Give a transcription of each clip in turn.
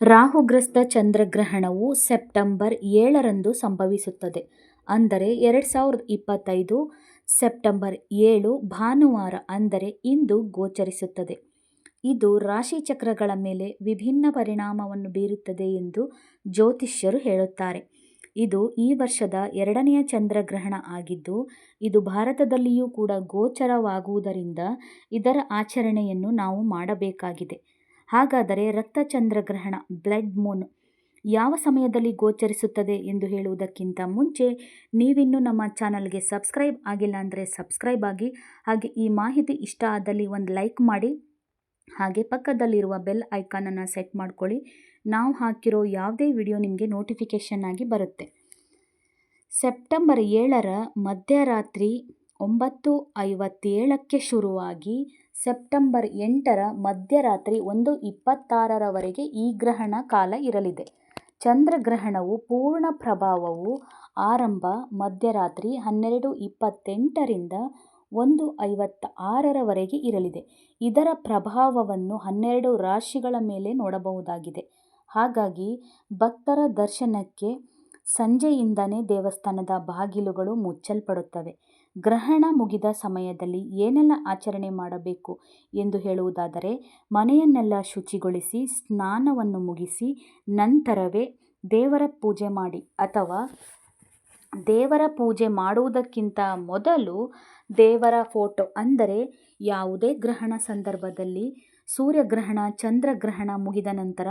ರಾಹುಗ್ರಸ್ತ ಚಂದ್ರಗ್ರಹಣವು September ಏಳರಂದು ಸಂಭವಿಸುತ್ತದೆ. ಅಂದರೆ ಎರಡು ಸಾವಿರದ ಇಪ್ಪತ್ತೈದು ಸೆಪ್ಟೆಂಬರ್ ಏಳು ಭಾನುವಾರ ಅಂದರೆ ಇಂದು ಗೋಚರಿಸುತ್ತದೆ. ಇದು ರಾಶಿಚಕ್ರಗಳ ಮೇಲೆ ವಿಭಿನ್ನ ಪರಿಣಾಮವನ್ನು ಬೀರುತ್ತದೆ ಎಂದು ಜ್ಯೋತಿಷ್ಯರು ಹೇಳುತ್ತಾರೆ. ಇದು ಈ ವರ್ಷದ ಎರಡನೆಯ ಚಂದ್ರಗ್ರಹಣ ಆಗಿದ್ದು, ಇದು ಭಾರತದಲ್ಲಿಯೂ ಕೂಡ ಗೋಚರವಾಗುವುದರಿಂದ ಇದರ ಆಚರಣೆಯನ್ನು ನಾವು ಮಾಡಬೇಕಾಗಿದೆ. ಹಾಗಾದರೆ ರಕ್ತ ಚಂದ್ರಗ್ರಹಣ ಬ್ಲಡ್ ಮೂನ್ ಯಾವ ಸಮಯದಲ್ಲಿ ಗೋಚರಿಸುತ್ತದೆ ಎಂದು ಹೇಳುವುದಕ್ಕಿಂತ ಮುಂಚೆ ನೀವಿನ್ನೂ ನಮ್ಮ ಚಾನಲ್ಗೆ ಸಬ್ಸ್ಕ್ರೈಬ್ ಆಗಿಲ್ಲ ಅಂದರೆ ಸಬ್ಸ್ಕ್ರೈಬ್ ಆಗಿ, ಹಾಗೆ ಈ ಮಾಹಿತಿ ಇಷ್ಟ ಆದಲ್ಲಿ ಒಂದು ಲೈಕ್ ಮಾಡಿ, ಹಾಗೆ ಪಕ್ಕದಲ್ಲಿರುವ ಬೆಲ್ ಐಕಾನನ್ನು ಸೆಟ್ ಮಾಡ್ಕೊಳ್ಳಿ. ನಾವು ಹಾಕಿರೋ ಯಾವುದೇ ವಿಡಿಯೋ ನಿಮಗೆ ನೋಟಿಫಿಕೇಷನ್ ಆಗಿ ಬರುತ್ತೆ. ಸೆಪ್ಟೆಂಬರ್ ಏಳರ ಮಧ್ಯರಾತ್ರಿ ಒಂಬತ್ತು ಐವತ್ತೇಳಕ್ಕೆ ಶುರುವಾಗಿ ಸೆಪ್ಟೆಂಬರ್ ಎಂಟರ ಮಧ್ಯರಾತ್ರಿ ಒಂದು ಇಪ್ಪತ್ತಾರರವರೆಗೆ ಈ ಗ್ರಹಣ ಕಾಲ ಇರಲಿದೆ. ಚಂದ್ರಗ್ರಹಣವು ಪೂರ್ಣ ಪ್ರಭಾವವು ಆರಂಭ ಮಧ್ಯರಾತ್ರಿ ಹನ್ನೆರಡು ಇಪ್ಪತ್ತೆಂಟರಿಂದ ಒಂದು ಐವತ್ತ ಆರರವರೆಗೆ ಇರಲಿದೆ. ಇದರ ಪ್ರಭಾವವನ್ನು ಹನ್ನೆರಡು ರಾಶಿಗಳ ಮೇಲೆ ನೋಡಬಹುದಾಗಿದೆ. ಹಾಗಾಗಿ ಭಕ್ತರ ದರ್ಶನಕ್ಕೆ ಸಂಜೆಯಿಂದನೇ ದೇವಸ್ಥಾನದ ಬಾಗಿಲುಗಳು ಮುಚ್ಚಲ್ಪಡುತ್ತವೆ. ಗ್ರಹಣ ಮುಗಿದ ಸಮಯದಲ್ಲಿ ಏನೆಲ್ಲ ಆಚರಣೆ ಮಾಡಬೇಕು ಎಂದು ಹೇಳುವುದಾದರೆ, ಮನೆಯನ್ನೆಲ್ಲ ಶುಚಿಗೊಳಿಸಿ, ಸ್ನಾನವನ್ನು ಮುಗಿಸಿ, ನಂತರವೇ ದೇವರ ಪೂಜೆ ಮಾಡಿ ಅಥವಾ ದೇವರ ಪೂಜೆ ಮಾಡುವುದಕ್ಕಿಂತ ಮೊದಲು ದೇವರ ಫೋಟೋ ಅಂದರೆ ಯಾವುದೇ ಗ್ರಹಣ ಸಂದರ್ಭದಲ್ಲಿ ಸೂರ್ಯಗ್ರಹಣ, ಚಂದ್ರಗ್ರಹಣ ಮುಗಿದ ನಂತರ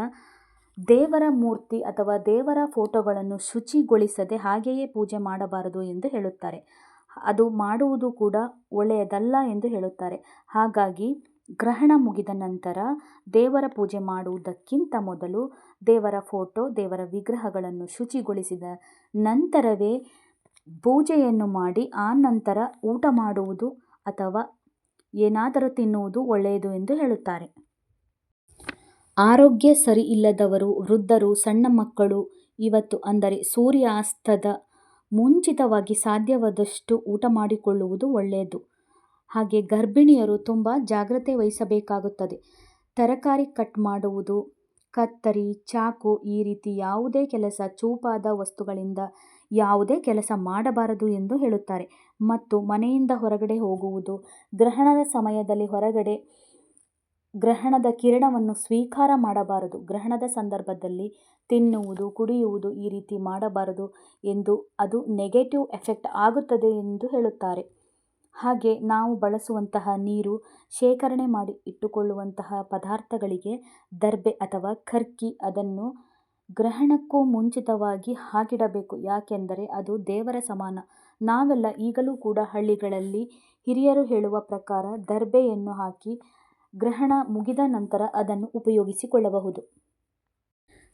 ದೇವರ ಮೂರ್ತಿ ಅಥವಾ ದೇವರ ಫೋಟೋಗಳನ್ನು ಶುಚಿಗೊಳಿಸದೆ ಹಾಗೆಯೇ ಪೂಜೆ ಮಾಡಬಾರದು ಎಂದು ಹೇಳುತ್ತಾರೆ. ಅದು ಮಾಡುವುದು ಕೂಡ ಒಳ್ಳೆಯದಲ್ಲ ಎಂದು ಹೇಳುತ್ತಾರೆ. ಹಾಗಾಗಿ ಗ್ರಹಣ ಮುಗಿದ ನಂತರ ದೇವರ ಪೂಜೆ ಮಾಡುವುದಕ್ಕಿಂತ ಮೊದಲು ದೇವರ ಫೋಟೋ, ದೇವರ ವಿಗ್ರಹಗಳನ್ನು ಶುಚಿಗೊಳಿಸಿದ ನಂತರವೇ ಪೂಜೆಯನ್ನು ಮಾಡಿ ಆ ನಂತರ ಊಟ ಮಾಡುವುದು ಅಥವಾ ಏನಾದರೂ ತಿನ್ನುವುದು ಒಳ್ಳೆಯದು ಎಂದು ಹೇಳುತ್ತಾರೆ. ಆರೋಗ್ಯ ಸರಿ ಇಲ್ಲದವರು ವೃದ್ಧರು, ಸಣ್ಣ ಮಕ್ಕಳು, ಇವತ್ತು ಅಂದರೆ ಸೂರ್ಯಾಸ್ತದ ಮುಂಚಿತವಾಗಿ ಸಾಧ್ಯವಾದಷ್ಟು ಊಟ ಮಾಡಿಕೊಳ್ಳುವುದು ಒಳ್ಳೆಯದು. ಹಾಗೆ ಗರ್ಭಿಣಿಯರು ತುಂಬ ಜಾಗ್ರತೆ ವಹಿಸಬೇಕಾಗುತ್ತದೆ. ತರಕಾರಿ ಕಟ್ ಮಾಡುವುದು, ಕತ್ತರಿ, ಚಾಕು ಈ ರೀತಿ ಯಾವುದೇ ಕೆಲಸ ಚೂಪಾದ ವಸ್ತುಗಳಿಂದ ಯಾವುದೇ ಕೆಲಸ ಮಾಡಬಾರದು ಎಂದು ಹೇಳುತ್ತಾರೆ. ಮತ್ತು ಮನೆಯಿಂದ ಹೊರಗಡೆ ಹೋಗುವುದು, ಗ್ರಹಣದ ಸಮಯದಲ್ಲಿ ಹೊರಗಡೆ ಗ್ರಹಣದ ಕಿರಣವನ್ನು ಸ್ವೀಕಾರ ಮಾಡಬಾರದು. ಗ್ರಹಣದ ಸಂದರ್ಭದಲ್ಲಿ ತಿನ್ನುವುದು, ಕುಡಿಯುವುದು ಈ ರೀತಿ ಮಾಡಬಾರದು ಎಂದು ಅದು ನೆಗೆಟಿವ್ ಎಫೆಕ್ಟ್ ಆಗುತ್ತದೆ ಎಂದು ಹೇಳುತ್ತಾರೆ. ಹಾಗೆ ನಾವು ಬಳಸುವಂತಹ ನೀರು, ಶೇಖರಣೆ ಮಾಡಿ ಇಟ್ಟುಕೊಳ್ಳುವಂತಹ ಪದಾರ್ಥಗಳಿಗೆ ದರ್ಬೆ ಅಥವಾ ಖರ್ಕಿ ಅದನ್ನು ಗ್ರಹಣಕ್ಕೂ ಮುಂಚಿತವಾಗಿ ಹಾಕಿಡಬೇಕು. ಯಾಕೆಂದರೆ ಅದು ದೇವರ ಸಮಾನ. ನಾವೆಲ್ಲ ಈಗಲೂ ಕೂಡ ಹಳ್ಳಿಗಳಲ್ಲಿ ಹಿರಿಯರು ಹೇಳುವ ಪ್ರಕಾರ ದರ್ಬೆಯನ್ನು ಹಾಕಿ ಗ್ರಹಣ ಮುಗಿದ ನಂತರ ಅದನ್ನು ಉಪಯೋಗಿಸಿಕೊಳ್ಳಬಹುದು.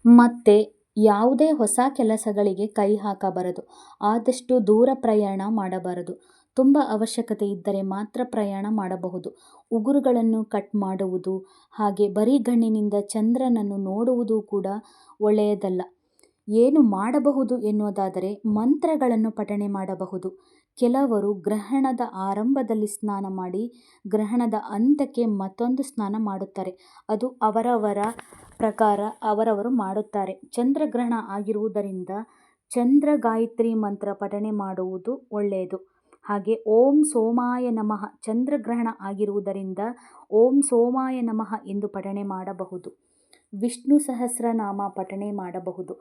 ಮತ್ತೆ ಯಾವುದೇ ಹೊಸ ಕೆಲಸಗಳಿಗೆ ಕೈ ಹಾಕಬಾರದು. ಆದಷ್ಟು ದೂರ ಪ್ರಯಾಣ ಮಾಡಬಾರದು. ತುಂಬ ಅವಶ್ಯಕತೆ ಇದ್ದರೆ ಮಾತ್ರ ಪ್ರಯಾಣ ಮಾಡಬಹುದು. ಉಗುರುಗಳನ್ನು ಕಟ್ ಮಾಡುವುದು, ಹಾಗೆ ಬರಿಗಣ್ಣಿನಿಂದ ಚಂದ್ರನನ್ನು ನೋಡುವುದು ಕೂಡ ಒಳ್ಳೆಯದಲ್ಲ. ಏನು ಮಾಡಬಹುದು ಎನ್ನುವುದಾದರೆ ಮಂತ್ರಗಳನ್ನು ಪಠಣೆ ಮಾಡಬಹುದು. ಕೆಲವರು ಗ್ರಹಣದ ಆರಂಭದಲ್ಲಿ ಸ್ನಾನ ಮಾಡಿ, ಗ್ರಹಣದ ಅಂತ್ಯಕ್ಕೆ ಮತ್ತೊಂದು ಸ್ನಾನ ಮಾಡುತ್ತಾರೆ. ಅದು ಅವರವರ ಪ್ರಕಾರ ಅವರವರು ಮಾಡುತ್ತಾರೆ. ಚಂದ್ರಗ್ರಹಣ ಆಗಿರುವುದರಿಂದ ಚಂದ್ರ ಗಾಯತ್ರಿ ಮಂತ್ರ ಪಠಣೆ ಮಾಡುವುದು ಒಳ್ಳೆಯದು. ಹಾಗೆ ಓಂ ಸೋಮಾಯ ನಮಃ ಚಂದ್ರಗ್ರಹಣ ಆಗಿರುವುದರಿಂದ ಓಂ ಸೋಮಾಯ ನಮಃ ಎಂದು ಪಠಣೆ ಮಾಡಬಹುದು. ವಿಷ್ಣು ಸಹಸ್ರನಾಮ ಪಠಣೆ ಮಾಡಬಹುದು.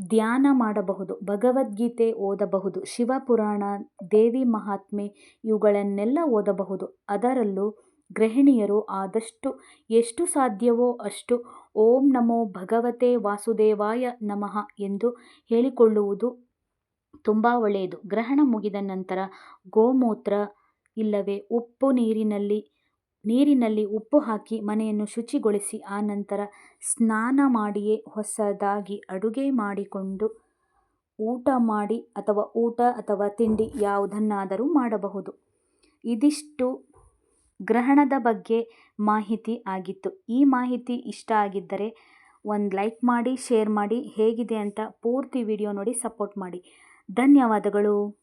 ಧ್ಯಾನ ಮಾಡಬಹುದು, ಭಗವದ್ಗೀತೆ ಓದಬಹುದು, ಶಿವಪುರಾಣ, ದೇವಿ ಮಹಾತ್ಮೆ ಇವುಗಳನ್ನೆಲ್ಲ ಓದಬಹುದು. ಅದರಲ್ಲೂ ಗೃಹಿಣಿಯರು ಆದಷ್ಟು ಎಷ್ಟು ಸಾಧ್ಯವೋ ಅಷ್ಟು ಓಂ ನಮೋ ಭಗವತೆ ವಾಸುದೇವಾಯ ನಮಃ ಎಂದು ಹೇಳಿಕೊಳ್ಳುವುದು ತುಂಬ ಒಳ್ಳೆಯದು. ಗ್ರಹಣ ಮುಗಿದ ನಂತರ ಗೋಮೂತ್ರ ಇಲ್ಲವೇ, ಉಪ್ಪು ನೀರಿನಲ್ಲಿ ನೀರಿನಲ್ಲಿ ಉಪ್ಪು ಹಾಕಿ ಮನೆಯನ್ನು ಶುಚಿಗೊಳಿಸಿ, ಆ ನಂತರ ಸ್ನಾನ ಮಾಡಿಯೇ ಹೊಸದಾಗಿ ಅಡುಗೆ ಮಾಡಿಕೊಂಡು ಊಟ ಮಾಡಿ ಅಥವಾ ಊಟ ಅಥವಾ ತಿಂಡಿ ಯಾವುದನ್ನಾದರೂ ಮಾಡಬಹುದು. ಇದಿಷ್ಟು ಗ್ರಹಣದ ಬಗ್ಗೆ ಮಾಹಿತಿ ಆಗಿತ್ತು. ಈ ಮಾಹಿತಿ ಇಷ್ಟ ಆಗಿದ್ದರೆ ಒಂದು ಲೈಕ್ ಮಾಡಿ, ಶೇರ್ ಮಾಡಿ. ಹೇಗಿದೆ ಅಂತ ಪೂರ್ತಿ ವಿಡಿಯೋ ನೋಡಿ ಸಪೋರ್ಟ್ ಮಾಡಿ. ಧನ್ಯವಾದಗಳು.